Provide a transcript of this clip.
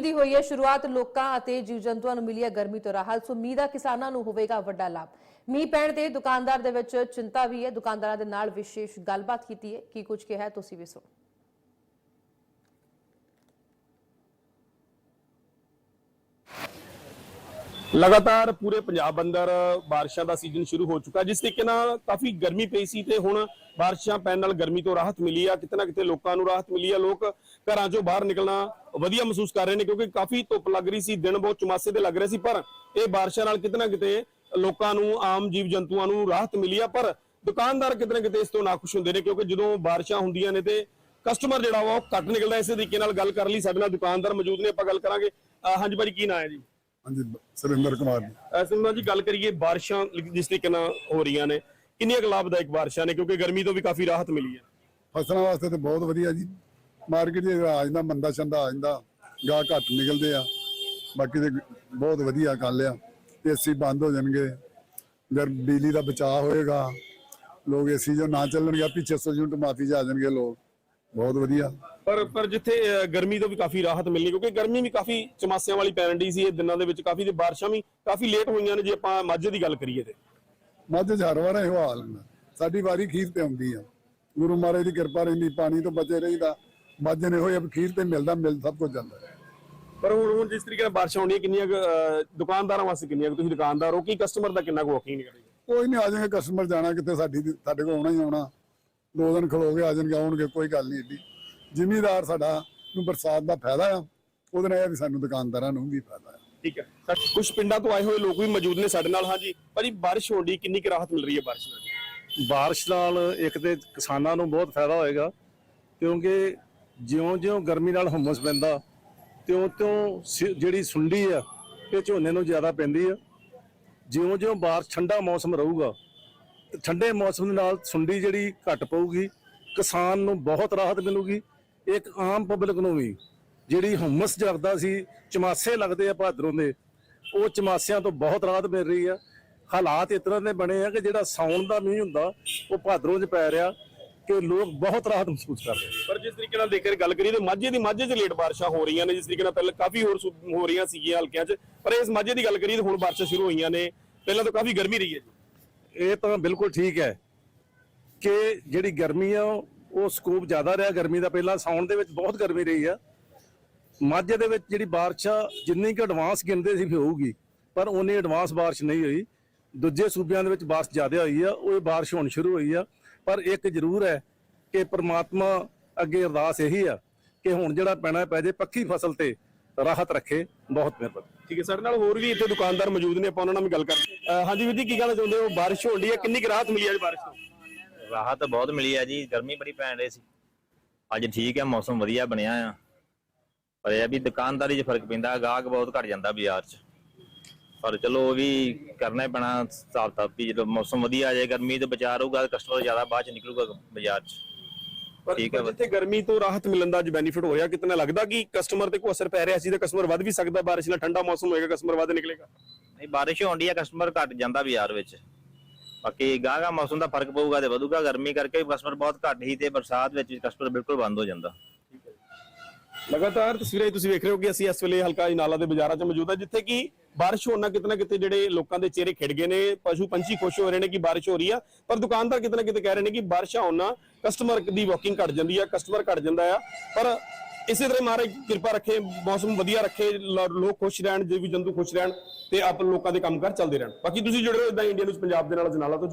ਮੀਂਹ ਦੀ ਹੋਈ ਹੈ ਸ਼ੁਰੂਆਤ ਲੋਕਾਂ ਅਤੇ ਜੀਵ ਜੰਤੂਆਂ ਨੂੰ ਮਿਲੀ ਹੈ ਗਰਮੀ ਤੋਂ ਰਾਹਤ। ਸੋ ਮੀਂਹ ਦਾ ਕਿਸਾਨਾਂ ਨੂੰ ਹੋਵੇਗਾ ਵੱਡਾ ਲਾਭ। ਮੀਂਹ ਪੈਣ ਤੇ ਦੁਕਾਨਦਾਰ ਦੇ ਵਿੱਚ ਚਿੰਤਾ ਵੀ ਹੈ। ਦੁਕਾਨਦਾਰਾਂ ਦੇ ਨਾਲ ਵਿਸ਼ੇਸ਼ ਗੱਲਬਾਤ ਕੀਤੀ ਹੈ। ਕੀ ਕੁਝ ਕਿਹਾ ਤੁਸੀਂ ਵੀ ਸੁਣੋ। ਲਗਾਤਾਰ ਪੂਰੇ ਪੰਜਾਬ ਅੰਦਰ ਬਾਰਿਸ਼ਾਂ ਦਾ ਸੀਜ਼ਨ ਸ਼ੁਰੂ ਹੋ ਚੁੱਕਾ, ਜਿਸ ਤਰੀਕੇ ਨਾਲ ਕਾਫੀ ਗਰਮੀ ਪਈ ਸੀ ਤੇ ਹੁਣ ਬਾਰਿਸ਼ਾਂ ਪੈਣ ਨਾਲ ਗਰਮੀ ਤੋਂ ਰਾਹਤ ਮਿਲੀ ਆ, ਕਿਤੇ ਨਾ ਕਿਤੇ ਲੋਕਾਂ ਨੂੰ ਰਾਹਤ ਮਿਲੀ ਆ, ਲੋਕ ਘਰਾਂ ਚੋਂ ਬਾਹਰ ਨਿਕਲਣਾ ਵਧੀਆ ਮਹਿਸੂਸ ਕਰ ਰਹੇ ਨੇ ਕਿਉਂਕਿ ਕਾਫੀ ਧੁੱਪ ਲੱਗ ਰਹੀ ਸੀ, ਦਿਨ ਬਹੁਤ ਚੁਮਾਸੇ ਦੇ ਲੱਗ ਰਹੇ ਸੀ, ਪਰ ਇਹ ਬਾਰਿਸ਼ਾਂ ਨਾਲ ਕਿਤੇ ਨਾ ਕਿਤੇ ਲੋਕਾਂ ਨੂੰ, ਆਮ ਜੀਵ ਜੰਤੂਆਂ ਨੂੰ ਰਾਹਤ ਮਿਲੀ ਆ, ਪਰ ਦੁਕਾਨਦਾਰ ਕਿਤੇ ਨਾ ਕਿਤੇ ਇਸ ਤੋਂ ਨਾਖੁਸ਼ ਹੁੰਦੇ ਨੇ ਕਿਉਂਕਿ ਜਦੋਂ ਬਾਰਿਸ਼ਾਂ ਹੁੰਦੀਆਂ ਨੇ ਤੇ ਕਸਟਮਰ ਜਿਹੜਾ ਵਾ ਉਹ ਘੱਟ ਨਿਕਲਦਾ, ਇਸੇ ਤਰੀਕੇ ਨਾਲ ਗੱਲ ਕਰਨ ਲਈ ਸਾਡੇ ਨਾਲ ਦੁਕਾਨਦਾਰ ਮੌਜੂਦ ਨੇ, ਆਪਾਂ ਗੱਲ ਕਰਾਂਗੇ। ਹਾਂਜੀ ਭਾਜੀ, ਕੀ ਨਾਂ ਹੈ ਜੀ? ਹਾਂਜੀ ਸੁਰਿੰਦਰ ਕੁਮਾਰ ਜੀ। ਅਸਲ ਜੀ ਗੱਲ ਕਰੀਏ ਬਾਰਿਸ਼ਾਂ ਜਿਸ ਤਰੀਕੇ ਨਾਲ ਹੋ ਰਹੀਆਂ ਨੇ ਕਿੰਨੀਆਂ ਕੁ ਲਾਭਦਾਇਕ ਬਾਰਿਸ਼ਾਂ ਨੇ ਕਿਉਂਕਿ ਗਰਮੀ ਤੋਂ ਵੀ ਕਾਫੀ ਰਾਹਤ ਮਿਲੀ ਹੈ। ਫਸਲਾਂ ਵਾਸਤੇ ਤੇ ਬਹੁਤ ਵਧੀਆ ਜੀ। ਮਾਰਕੀਟ ਦੇ ਆ ਜਾਂਦਾ ਮੰਦਾ ਚੰਦਾ ਆ ਜਾਂਦਾ ਗਾਹ ਘੱਟ ਨਿਕਲਦੇ ਆ। ਬਾਕੀ ਤੇ ਬਹੁਤ ਵਧੀਆ ਗੱਲ ਆ ਏਸੀ ਬੰਦ ਹੋ ਜਾਣਗੇ। ਗਰ ਬਿਜਲੀ ਦਾ ਬਚਾਅ ਹੋਏਗਾ ਲੋਕ ਏਸੀ ਜੋ ਨਾ ਚੱਲਣਗੇ ਪਿੱਛੇ 600 ਯੂਨਿਟ ਮਾਫੀ ਜਾ ਜਾਣਗੇ ਲੋਕ। ਬਹੁਤ ਵਧੀਆ। ਪਰ ਪਰ ਜਿੱਥੇ ਗਰਮੀ ਤੋਂ ਵੀ ਕਾਫੀ ਰਾਹਤ ਮਿਲਣੀ ਕਿਉਂਕਿ ਗਰਮੀ ਵੀ ਕਾਫੀ ਚਮਾਸਿਆਂ ਵਾਲੀ ਪੈਣ ਡਈ ਸੀ ਇਹ ਦਿਨਾਂ ਦੇ ਵਿੱਚ ਕਾਫੀ ਤੇ ਬਾਰਿਸ਼ਾਂ ਵੀ ਕਾਫੀ ਲੇਟ ਹੋਈਆਂ ਨੇ ਜੇ ਆਪਾਂ ਮਾਝੇ ਦੀ ਗੱਲ ਕਰੀਏ ਤੇ। ਮੱਝ ਚ ਹਰ ਵਾਰ ਇਹੋ ਹਾਲ ਹੁੰਦਾ। ਸਾਡੀ ਵਾਰੀ ਖੀਰ ਤੇ ਆਉਂਦੀ ਆ। ਗੁਰੂ ਮਹਾਰਾਜ ਦੀ ਕਿਰਪਾ ਰਹਿੰਦੀ ਪਾਣੀ ਤੋਂ ਬਚੇ ਰਹੀਦਾ। ਮੱਝ ਨੇ ਹੋਏ ਖੀਰ ਤੇ ਮਿਲਦਾ ਮਿਲ ਸਭ ਕੁਝ ਜਾਂਦਾ। ਪਰ ਹੁਣ ਹੁਣ ਜਿਸ ਤਰੀਕੇ ਨਾਲ ਬਾਰਿਸ਼ਾਂ ਹੋਣੀਆਂ ਕਿੰਨੀਆਂ ਕੁ, ਦੁਕਾਨਦਾਰਾਂ ਵਾਸਤੇ ਕਿੰਨੀਆਂ ਕੁ ਤੁਸੀਂ ਦੁਕਾਨਦਾਰ ਹੋ ਕੀ ਕਸਟਮਰ ਦਾ ਕਿੰਨਾ ਕੁ ਵਾਕਿੰਗ ਨਿਕਲੇਗਾ ਕੋਈ ਨਹੀਂ ਆ ਜਾਣਗੇ ਕਸਟਮਰ ਜਾਣਾ ਕਿਤੇ ਸਾਡੀ ਸਾਡੇ ਕੋਲ ਆਉਣਾ ਹੀ ਆਉਣਾ। ਦੋ ਦਿਨ ਖਲੋਗੇ ਆ ਜਾਣਗੇ ਆਉਣਗੇ ਕੋਈ ਗੱਲ ਨਹੀਂ ਏਡੀ। ਜ਼ਿਮੀਦਾਰ ਸਾਡਾ ਨੂੰ ਬਰਸਾਤ ਦਾ ਫਾਇਦਾ ਆ ਉਹਦੇ ਨਾਲ ਇਹ ਵੀ ਸਾਨੂੰ ਦੁਕਾਨਦਾਰਾਂ ਨੂੰ ਵੀ ਫਾਇਦਾ ਆ। ਠੀਕ ਹੈ। ਕੁਝ ਪਿੰਡਾਂ ਤੋਂ ਆਏ ਹੋਏ ਲੋਕ ਵੀ ਮੌਜੂਦ ਨੇ ਸਾਡੇ ਨਾਲ ਹਾਂਜੀ। ਭਾਜੀ ਬਾਰਿਸ਼ ਹੋਣ ਦੀ ਕਿੰਨੀ ਕੁ ਰਾਹਤ ਮਿਲ ਰਹੀ ਹੈ ਬਾਰਿਸ਼ ਨਾਲ? ਬਾਰਿਸ਼ ਨਾਲ ਇੱਕ ਤੇ ਕਿਸਾਨਾਂ ਨੂੰ ਬਹੁਤ ਫਾਇਦਾ ਹੋਏਗਾ ਕਿਉਂਕਿ ਜਿਉਂ-ਜਿਉਂ ਗਰਮੀ ਨਾਲ ਹੁਮਸ ਪੈਂਦਾ ਤਿਉਂ-ਤਿਉਂ ਸਿ- ਜਿਹੜੀ ਸੁੰਡੀ ਆ ਇਹ ਝੋਨੇ ਨੂੰ ਜ਼ਿਆਦਾ ਪੈਂਦੀ ਆ। ਜਿਉਂ-ਜਿਉਂ ਬਾਰਿਸ਼ ਠੰਡਾ ਮੌਸਮ ਰਹੂਗਾ ਠੰਡੇ ਮੌਸਮ ਦੇ ਨਾਲ ਸੁੰਡੀ ਜਿਹੜੀ ਘਟ ਪਊਗੀ ਕਿਸਾਨ ਨੂੰ ਬਹੁਤ ਰਾਹਤ ਮਿਲੂਗੀ ਇੱਕ ਆਮ ਪਬਲਿਕ ਨੂੰ ਵੀ ਜਿਹੜੀ ਹੁਮਸ ਜਗਦਾ ਸੀ ਚਮਾਸੇ ਲੱਗਦੇ ਆ ਭਾਦਰੋਂ ਦੇ ਉਹ ਚਮਾਸਿਆਂ ਤੋਂ ਬਹੁਤ ਰਾਹਤ ਮਿਲ ਰਹੀ ਆ। ਹਾਲਾਤ ਇਸ ਤਰ੍ਹਾਂ ਦੇ ਬਣੇ ਆ ਕਿ ਜਿਹੜਾ ਸਾਉਣ ਦਾ ਮੀਂਹ ਹੁੰਦਾ ਉਹ ਭਾਦਰੋਂ 'ਚ ਪੈ ਰਿਹਾ ਕਿ ਲੋਕ ਬਹੁਤ ਰਾਹਤ ਮਹਿਸੂਸ ਕਰ ਰਹੇ ਆ। ਪਰ ਜਿਸ ਤਰੀਕੇ ਨਾਲ ਦੇਖ ਕੇ ਗੱਲ ਕਰੀਏ ਤੇ ਮਾਝੇ ਦੀ ਮਾਝੇ 'ਚ ਲੇਟ ਬਾਰਿਸ਼ਾਂ ਹੋ ਰਹੀਆਂ ਨੇ ਜਿਸ ਤਰੀਕੇ ਨਾਲ ਪਹਿਲਾਂ ਕਾਫੀ ਹੋਰ ਹੋ ਰਹੀਆਂ ਸੀਗੀਆਂ ਹਲਕਿਆਂ 'ਚ ਪਰ ਇਸ ਮਾਝੇ ਦੀ ਗੱਲ ਕਰੀਏ ਤੇ ਹੁਣ ਬਾਰਿਸ਼ਾਂ ਸ਼ੁਰੂ ਹੋਈਆਂ ਨੇ ਪਹਿਲਾਂ ਤਾਂ ਕਾਫੀ ਗਰਮੀ ਰਹੀ ਹੈ ਜੀ। ਇਹ ਤਾਂ ਬਿਲਕੁਲ ਠੀਕ ਹੈ ਕਿ ਜਿਹੜੀ ਗਰਮੀ ਆ ਉਹ ਸਕੋਪ ਜ਼ਿਆਦਾ ਰਿਹਾ ਗਰਮੀ ਦਾ, ਪਹਿਲਾਂ ਸਾਉਣ ਦੇ ਵਿੱਚ ਬਹੁਤ ਗਰਮੀ ਰਹੀ ਆ। ਮਾਝੇ ਦੇ ਵਿੱਚ ਜਿਹੜੀ ਬਾਰਿਸ਼ ਆ, ਜਿੰਨੀ ਕਿ ਐਡਵਾਂਸ ਗਿਣਦੇ ਸੀ ਵੀ ਹੋਊਗੀ, ਪਰ ਉਨੀ ਐਡਵਾਂਸ ਬਾਰਿਸ਼ ਨਹੀਂ ਹੋਈ। ਦੂਜੇ ਸੂਬਿਆਂ ਦੇ ਵਿੱਚ ਬਾਰਿਸ਼ ਜ਼ਿਆਦਾ ਹੋਈ ਆ, ਉਹ ਬਾਰਿਸ਼ ਹੁਣ ਸ਼ੁਰੂ ਹੋਈ ਆ। ਪਰ ਇੱਕ ਜ਼ਰੂਰ ਹੈ ਕਿ ਪ੍ਰਮਾਤਮਾ ਅੱਗੇ ਅਰਦਾਸ ਇਹੀ ਆ ਕਿ ਹੁਣ ਜਿਹੜਾ ਪੈਣਾ ਪੈ ਜੇ, ਪੱਕੀ ਫਸਲ ਤੇ ਰਾਹਤ ਰੱਖੇ। ਬਹੁਤ ਮਿਹਰਬਾਨੀ। ਠੀਕ ਹੈ, ਸਾਡੇ ਨਾਲ ਹੋਰ ਵੀ ਇੱਥੇ ਦੁਕਾਨਦਾਰ ਮੌਜੂਦ ਨੇ, ਆਪਾਂ ਉਹਨਾਂ ਨਾਲ ਵੀ ਗੱਲ ਕਰਦੇ ਅਹ ਹਾਂਜੀ ਵੀਰ ਜੀ, ਕੀ ਕਹਿਣਾ ਚਾਹੁੰਦੇ ਹੋ? ਬਾਰਿਸ਼ ਹੋਣ ਦੀ ਹੈ ਕਿੰਨੀ ਕੁ ਰਾਹਤ ਮਿਲੀ ਅੱਜ ਬਾਰਿਸ਼ ਤੋਂ? ਰਾਹਤ ਬਹੁਤ ਮਿਲੀ ਆ ਜੀ ਗਰਮੀ ਬੜੀ ਪੈਣ ਰਹੀ ਸੀ। ਅੱਜ ਠੀਕ ਹੈ ਮੌਸਮ ਵਧੀਆ ਬਣਿਆ ਆ। ਪਰ ਇਹ ਆ ਵੀ ਦੁਕਾਨਦਾਰੀ 'ਚ ਫ਼ਰਕ ਪੈਂਦਾ ਗਾਹਕ ਬਹੁਤ ਘਟ ਜਾਂਦਾ ਬਾਜ਼ਾਰ 'ਚ। ਪਰ ਚਲੋ ਉਹ ਵੀ ਕਰਨਾ ਹੀ ਪੈਣਾ ਹਿਸਾਬ ਤਾਂ ਵੀ ਜਦੋਂ ਮੌਸਮ ਵਧੀਆ ਆ ਜਾਏ ਗਰਮੀ ਤੋਂ ਬਚਾ ਰਹੂਗਾ ਕਸਟਮਰ ਜ਼ਿਆਦਾ ਬਾਅਦ 'ਚ ਨਿਕਲੂਗਾ ਬਾਜ਼ਾਰ 'ਚ। ਪਰ ਠੀਕ ਹੈ ਜਿੱਥੇ ਗਰਮੀ ਤੋਂ ਰਾਹਤ ਮਿਲਣ ਦਾ ਅੱਜ ਬੈਨੀਫਿਟ ਹੋ ਰਿਹਾ ਕਿਤਨਾ ਲੱਗਦਾ ਕਿ ਕਸਟਮਰ ਤੇ ਕੋਈ ਅਸਰ ਪੈ ਰਿਹਾ ਸੀ ਤੇ ਕਸਟਮਰ ਵੱਧ ਵੀ ਸਕਦਾ ਬਾਰਿਸ਼ ਨਾਲ ਠੰਡਾ ਮੌਸਮ ਹੋਏਗਾ ਕਸਟਮਰ ਵੱਧ ਨਿਕਲੇਗਾ? ਨਹੀਂ ਬਾਰਿਸ਼ ਹੋਣ ਦੀ ਆ ਕਸਟਮਰ ਘਟ ਜਾਂਦਾ ਬਾਜ਼ਾਰ ਵਿੱਚ। ਬਾਕੀ ਗਾਹਗਾ ਮੌਸਮ ਦਾ ਫ਼ਰਕ ਪਊਗਾ ਤੇ ਵਧੂਗਾ, ਗਰਮੀ ਕਰਕੇ ਕਸਟਮਰ ਬਹੁਤ ਘੱਟ ਹੀ ਤੇ ਬਰਸਾਤ ਵਿੱਚ ਕਸਟਮਰ ਬਿਲਕੁਲ ਬੰਦ ਹੋ ਜਾਂਦਾ। ਲਗਾਤਾਰ ਤਸਵੀਰਾਂ ਤੁਸੀਂ ਵੇਖ ਰਹੇ ਹੋ ਕਿ ਅਸੀਂ ਇਸ ਵੇਲੇ ਹਲਕਾ ਅਜਨਾਲਾ ਦੇ ਬਾਜ਼ਾਰਾਂ 'ਚ ਮੌਜੂਦ ਹਾਂ, ਜਿੱਥੇ ਕਿ ਬਾਰਿਸ਼ ਹੋਣ ਨਾਲ ਕਿਤਨਾ ਕਿਤੇ ਜਿਹੜੇ ਲੋਕਾਂ ਦੇ ਚਿਹਰੇ ਖਿੜ ਗਏ ਨੇ, ਪਸ਼ੂ ਪੰਛੀ ਖੁਸ਼ ਹੋ ਰਹੇ ਨੇ ਕਿ ਬਾਰਿਸ਼ ਹੋ ਰਹੀ ਆ, ਪਰ ਦੁਕਾਨਦਾਰ ਕਿਤਨਾ ਕਿਤੇ ਕਹਿ ਰਹੇ ਨੇ ਕਿ ਬਾਰਿਸ਼ਾਂ ਹੋਣਾ ਕਸਟਮਰ ਦੀ ਵਾਕਿੰਗ ਘਟ ਜਾਂਦੀ ਆ ਕਸਟਮਰ ਘਟ ਜਾਂਦਾ ਆ, ਪਰ ਇਸੇ ਤਰ੍ਹਾਂ ਮਹਾਰਾਜ, ਕਿਰਪਾ ਰੱਖੇ, ਮੌਸਮ ਵਧੀਆ ਰੱਖੇ ਲੋਕ ਖੁਸ਼ ਰਹਿਣ, ਜੇ ਵੀ ਜੰਤੂ ਖੁਸ਼ ਰਹਿਣ, ਤੇ ਆਪ ਲੋਕਾਂ ਦੇ ਕੰਮਕਾਰ ਚੱਲਦੇ ਰਹਿਣ। ਬਾਕੀ ਤੁਸੀਂ ਜੁੜੇ ਰਹੋ ਇਦਾਂ ਇੰਡੀਆ ਨਿਊਜ਼ ਪੰਜਾਬ ਦੇ ਨਾਲ, ਜਨਾਲਾ ਤੋਂ